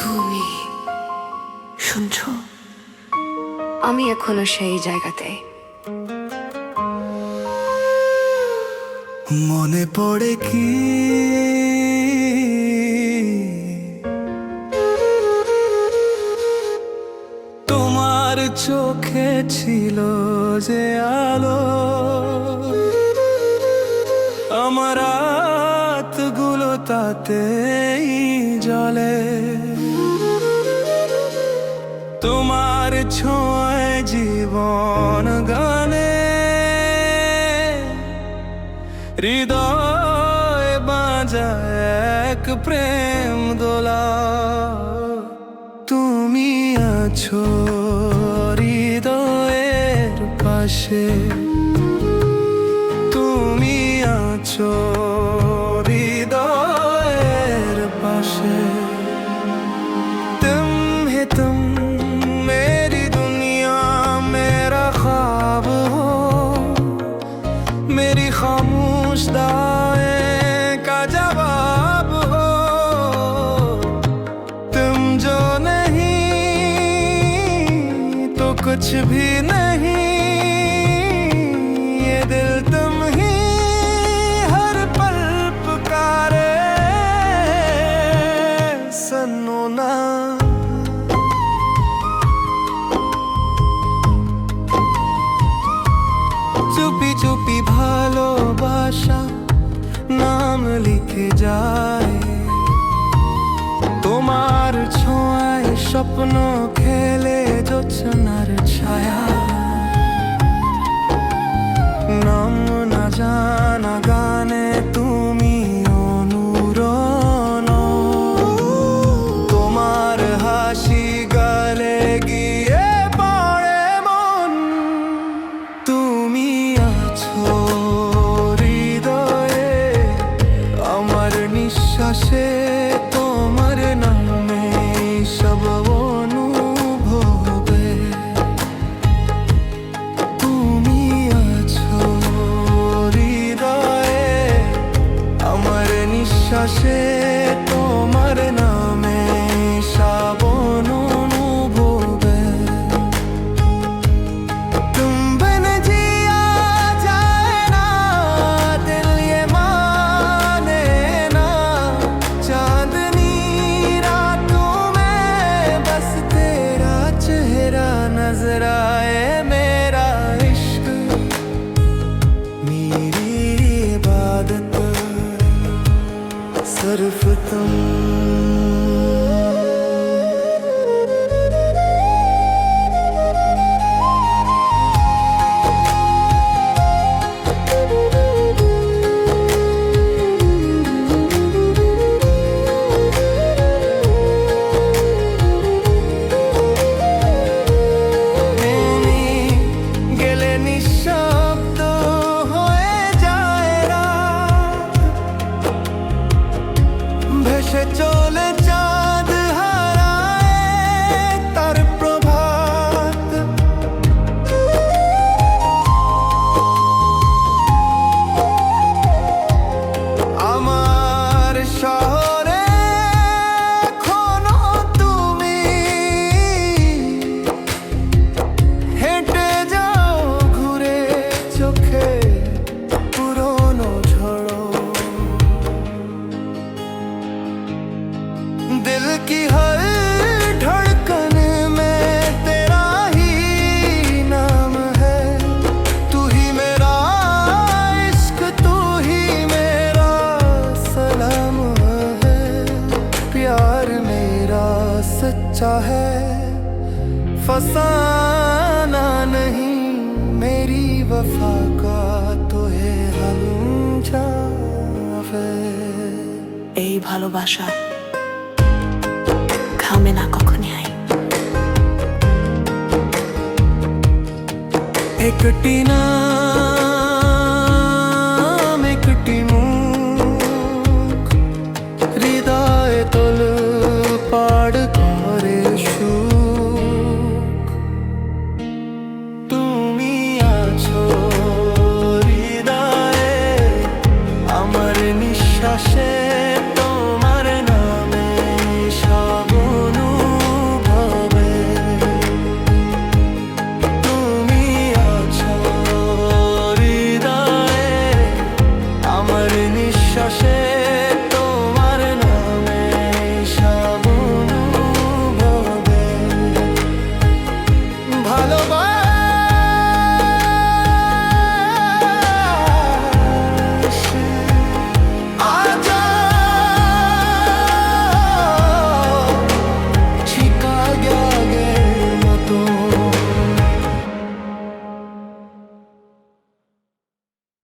তুমি শুনছো? আমি এখনও সেই জায়গাতে। মনে পড়ে কি? তোমার চোখে ছিল যে আলো, আমার তাতেই জলে তোমার ছোঁয় জীবন গানে। হৃদয় বাজা এক প্রেম দোলা। তুমি আছো হৃদয়ের পাশে। তুমি আছো कुछ भी नहीं ये दिल तुम ही हर पल पुकारे सन्नो ना চুপি চুপি ভালোবাসা নাম লিখে যায় তোমার ছোঁয়ায় স্বপ্ন খেলে জোছনার ছায়া নাম নিঃশ্বাসে நிமித்தம் सच्चा है फसाना नहीं मेरी वफा का तो है हम जावे এই ভালোবাসা ঘামে না কখনই আই একটি নাম i cachet.